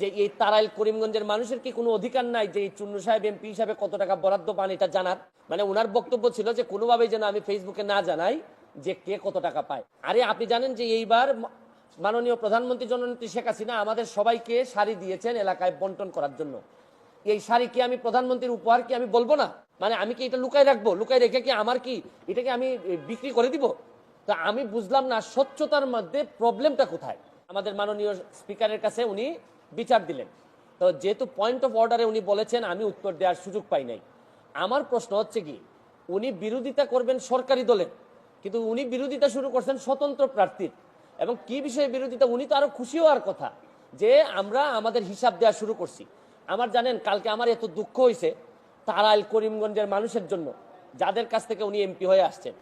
যে এই তারাইল করিমগঞ্জের মানুষের কি কোনো অধিকার নাই যে এই চুন্নু সাহেব, এমপি হিসাবে কত টাকা বরাদ্দ পান এটা জানার? মানে ওনার বক্তব্য ছিল যে কোনোভাবেই যেন আমি ফেসবুকে না জানাই যে কে কত টাকা পায়। আরে আপনি জানেন যে এইবার মাননীয় প্রধানমন্ত্রী জননেত্রী শেখ হাসিনা আমাদের সবাইকে শাড়ি দিয়েছেন এলাকায় বন্টন করার জন্য। এই শাড়ি কি আমি প্রধানমন্ত্রীর উপহার কি আমি বলব না? মানে আমি কি এটা লুকাই রাখব? লুকাই রেখে কি আমার কি এটাকে আমি বিক্রি করে দিব? তা আমি বুঝলাম না স্বচ্ছতার মধ্যে প্রবলেমটা কোথায়। আমাদের মাননীয় স্পিকারের কাছে উনি বিচার দিলেন। তো যেহেতু পয়েন্ট অফ অর্ডারে উনি বলেছেন, আমি উত্তর দেওয়ার সুযোগ পাই নাই। আমার প্রশ্ন হচ্ছে কি, উনি বিরোধিতা করবেন সরকারি দলের, কিন্তু উনি বিরোধিতা শুরু করছেন স্বতন্ত্র প্রার্থীর। এবং কি বিষয়ে বিরোধিতা, উনি তো আরও খুশি হওয়ার কথা যে আমরা আমাদের হিসাব দেওয়া শুরু করছি। আমার জানেন, কালকে আমার এত দুঃখ হয়েছে তারাইল করিমগঞ্জের মানুষের জন্য, যাদের কাছ থেকে উনি এমপি হয়ে আসছেন,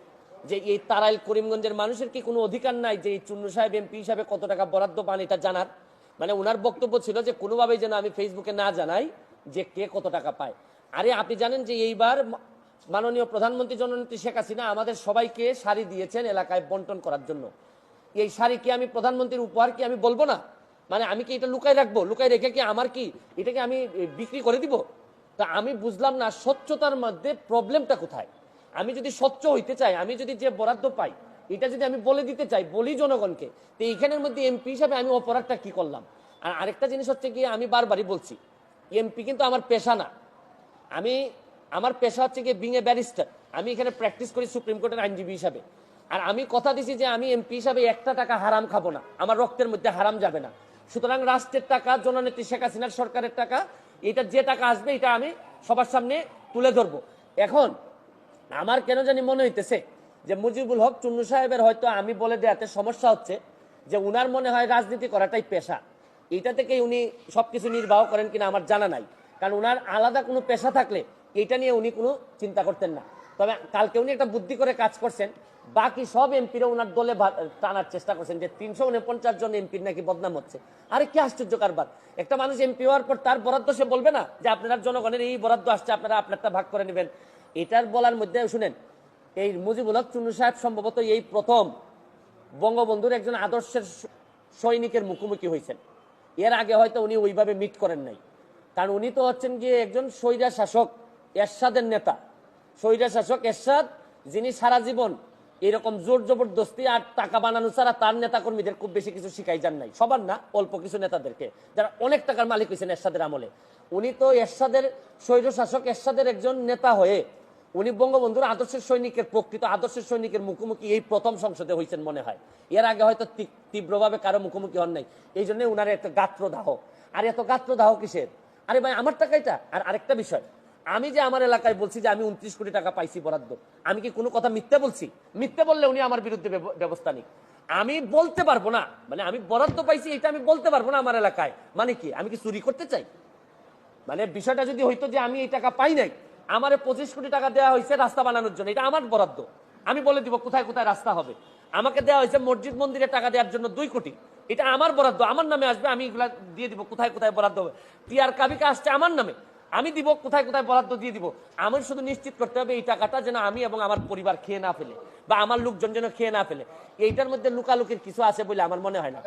যে এই তারাইল করিমগঞ্জের মানুষের কি কোনো অধিকার নাই যে এই চুন্নু সাহেব এমপি হিসাবে কত টাকা বরাদ্দ পান এটা জানার? মানে ওনার বক্তব্য ছিল যে কোনোভাবেই যেন আমি ফেসবুকে না জানাই যে কে কত টাকা পায়। আরে আপনি জানেন যে এইবার মাননীয় প্রধানমন্ত্রী জননেত্রী শেখ হাসিনা আমাদের সবাইকে শাড়ি দিয়েছেন এলাকায় বন্টন করার জন্য। এই শাড়ি কি আমি প্রধানমন্ত্রীর উপহার কি আমি বলব না? মানে আমি কি এটা লুকাই রাখব? লুকাই রেখে কি আমার কি এটাকে আমি বিক্রি করে দিব? তা আমি বুঝলাম না স্বচ্ছতার মধ্যে প্রবলেমটা কোথায়? আমি যদি স্বচ্ছ হইতে চাই, আমি যদি যে বরাদ্দ পাই এটা যদি আমি বলে দিতে চাই, বলি জনগণকে, তো এইখানের মধ্যে এমপি হিসাবে আমি অপরাধটা কি করলাম? আর আরেকটা জিনিস হচ্ছে কি আমি বারবারই বলছি, এমপি কিন্তু আমার পেশা না। আমি, আমার পেশা হচ্ছে গিয়ে বিং এ ব্যারিস্টার আমি এখানে প্র্যাকটিস করি সুপ্রিম কোর্টের আইনজীবী হিসাবে। আর আমি কথা দিছি যে আমি এমপি হিসাবে একটা টাকা হারাম খাব না, আমার রক্তের মধ্যে হারাম যাবে না। সুতরাং রাষ্ট্রের টাকা, জননেত্রী শেখ হাসিনার সরকারের টাকা, এটা যে টাকা আসবে এটা আমি সবার সামনে তুলে ধরবো। এখন, আমার কেন জানি মনে হইতেছে যে মুজিবুল হক চুন্নু সাহেবের হয়তো আমি বলে দেওয়াতে সমস্যা হচ্ছে যে উনার মনে হয় রাজনীতি করাটাই পেশা। এইটা থেকে উনি সবকিছু নির্বাহ করেন কিনা আমার জানা নাই। কারণ উনার আলাদা কোনো পেশা থাকলে এটা নিয়ে উনি কোনো চিন্তা করতেন না। তবে কালকে উনি একটা বুদ্ধি করে কাজ করছেন, বাকি সব এমপিরা ওনার দলে টানার চেষ্টা করছেন যে তিনশো উনপঞ্চাশ জন এমপির নাকি বদনাম হচ্ছে। আরে কি আশ্চর্য কারবার। একটা মানুষ এমপি হওয়ার পর তার বরাদ্দ সে বলবে না যে আপনারা জনগণের এই বরাদ্দ আসছে, আপনারা আপনারটা ভাগ করে নেবেন। এটার বলার মধ্যে শুনেন এই মুজিবুল হক চুন্নু সাহেব সম্ভবত এই প্রথম বঙ্গবন্ধুর একজন আদর্শের সৈনিকের মুখোমুখি হয়েছেন। এর আগে হয়তো উনি ওইভাবে মিট করেন নাই। কারণ উনি তো হচ্ছেন গিয়ে একজন স্বৈরা শাসক, এরশাদের নেতা। স্বৈরা শাসক, এরশাদ, যিনি সারা জীবন এরকম জোর জবরদস্তি আর টাকা বানানো ছাড়া তার নেতা কর্মীদের খুব বেশি কিছু শিখাই যান নাই। সবার না, অল্প কিছু নেতাদেরকে। যারা অনেক টাকার মালিক হয়েছেন এরশাদের আমলে। উনি তো এরশাদের স্বৈর শাসক, এরশাদের একজন নেতা হয়ে উনি বঙ্গবন্ধুর আদর্শের সৈনিকের প্রকৃত আদর্শের সৈনিকের মুখোমুখি এই প্রথম সংসদে হয়েছেন মনে হয়। এর আগে হয়তো তীব্রভাবে কারও মুখোমুখি হন নাই। এই জন্য উনার একটা গাত্রদাহ। আর এত গাত্রদাহ কিসের? আরে ভাই, আমার টাকা এটা। আর আরেকটা বিষয়, আমি যে আমার এলাকায় বলছি যে আমি উনত্রিশ কোটি টাকা পাইছি বরাদ্দ, আমি কি কোনো কথা মিথ্যে বলছি? মিথ্যে বললে উনি আমার বিরুদ্ধে ব্যবস্থা নিক। আমি বলতে পারব না। মানে আমি বরাদ্দ পাইছি, এটা আমি বলতে পারব না আমার এলাকায়। মানে কি, আমি কি চুরি করতে চাই? মানে বিষয়টা যদি হইতো যে আমি এই টাকা পাই নাই আমার পঁচিশ কোটি টাকা দেওয়া হয়েছে রাস্তা বানানোর জন্য। এটা আমার বরাদ্দ। আমি বলে দিব কোথায় কোথায় রাস্তা হবে। আমাকে দেওয়া হয়েছে মসজিদ মন্দিরে টাকা দেওয়ার জন্য দুই কোটি। এটা আমার বরাদ্দ। আমার নামে আসবে, আমি এগুলা দিয়ে দিব কোথায় কোথায় বরাদ্দ হবে। টিআর কাবিকা আসছে আমার নামে। আমি দিব কোথায় কোথায় বরাদ্দ দিয়ে দিব। আমার শুধু নিশ্চিত করতে হবে এই টাকাটা যেন আমি এবং আমার পরিবার খেয়ে না ফেলে বা আমার লোকজন যেন খেয়ে না ফেলে। এইটার মধ্যে লুকালুকির কিছু আছে বলে আমার মনে হয় না।